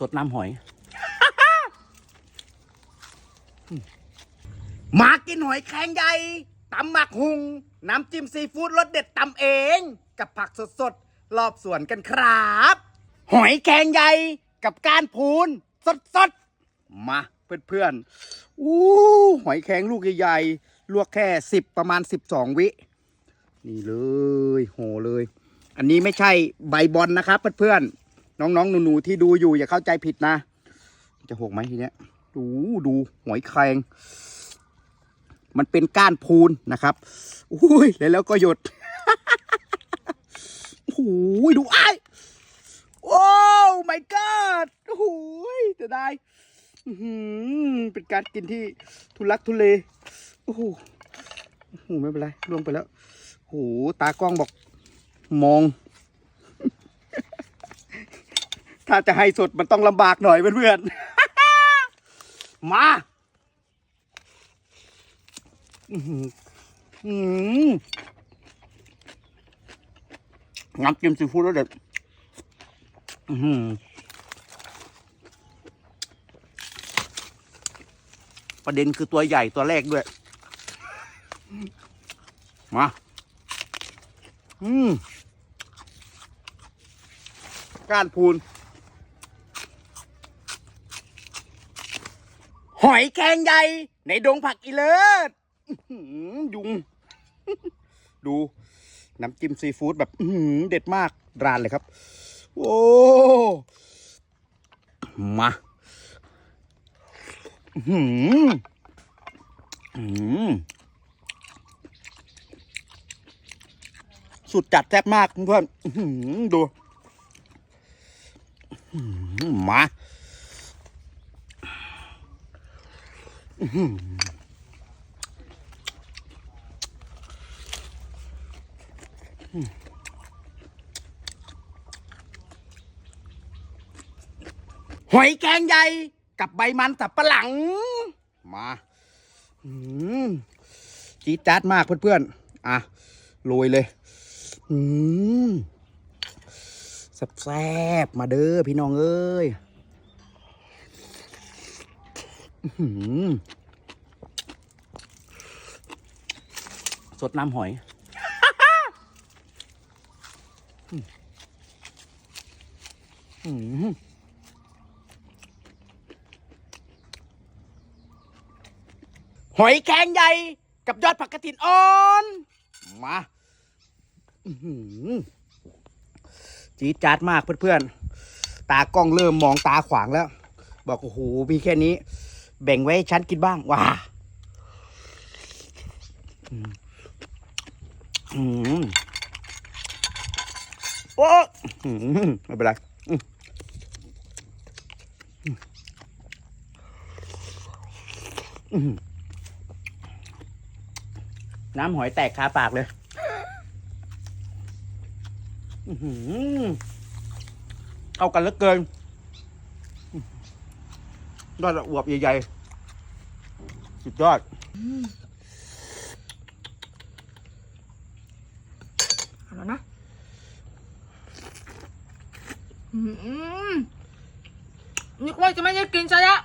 สดน้ำหอย มากินหอยแครงใหญ่ตำหมักหุง น้ำจิ้มซีฟู้ดรสเด็ดตำเอง กับผักสดๆรอบสวนกันครับ หอยแครงใหญ่กับกานพูน สดๆ มาเพื่อนๆอู้หอยแครงลูกใหญ่ๆ ลวกแค่สิบประมาณสิบสองวิ นี่เลย โหเลย อันนี้ไม่ใช่ใบบอลนะครับเพื่อนๆ น้องๆหนูๆที่ดูอยู่อย่าเข้าใจผิดนะ จะหกไหมทีเนี้ยดูดูหอยแครงมันเป็นก้านพูนนะครับอุ้ยแล้วแล้วก็หยดโอ้โหดูไอ้โอ้ my god โอ้โหจะได้อืเป็นการกินที่ทุลักทุเลโอ้โหโอ้โหไม่เป็นไรล่วงไปแล้วโอ้โหตากล้องบอก มอง ถ้าจะให้สดมันต้องลำบากหน่อยเพื่อนๆ มาน้ำจิ้มซีฟู้ดแล้วเด็ดประเด็นคือตัวใหญ่ตัวแรกด้วย มา อืมก้านพูน หอยแครงใหญ่ ในดงผักอีเลิศยุง ดู น้ำจิ้มซีฟู้ดแบบเด็ดมากรานเลยครับ โอ้ มาหืออื้อหือสุดจัดแซ่บมากเพื่อนหือดูหือมา หอยแกงใหญ่กับใบมันสับปะหลัง มาอืมจี๊ดจ๊าดมากเพื่อนๆ อะโรยเลยอืมแซ่บๆมาเด้อพี่น้องเอ้ยอื้อหือ สดน้ำหอยอืมหอยแครงใหญ่กับยอดผักกระถินอ่อน มาจี๊ดจ๊าดมากเพื่อนๆ ตากล้องเริ่มมองตาขวางแล้ว บอกโอ้โหมีแค่นี้ แบ่งไว้ให้ฉันกินบ้างว้าอืมโอ้ไม่เป็นไรน้ำหอยแตกคาปากเลยอื้อหือเข้ากันเหลือเกิน ยอดอวบใหญ่ๆสุดยอดเอาแล้วนะนึกว่าจะไม่ได้กินซะแล้ว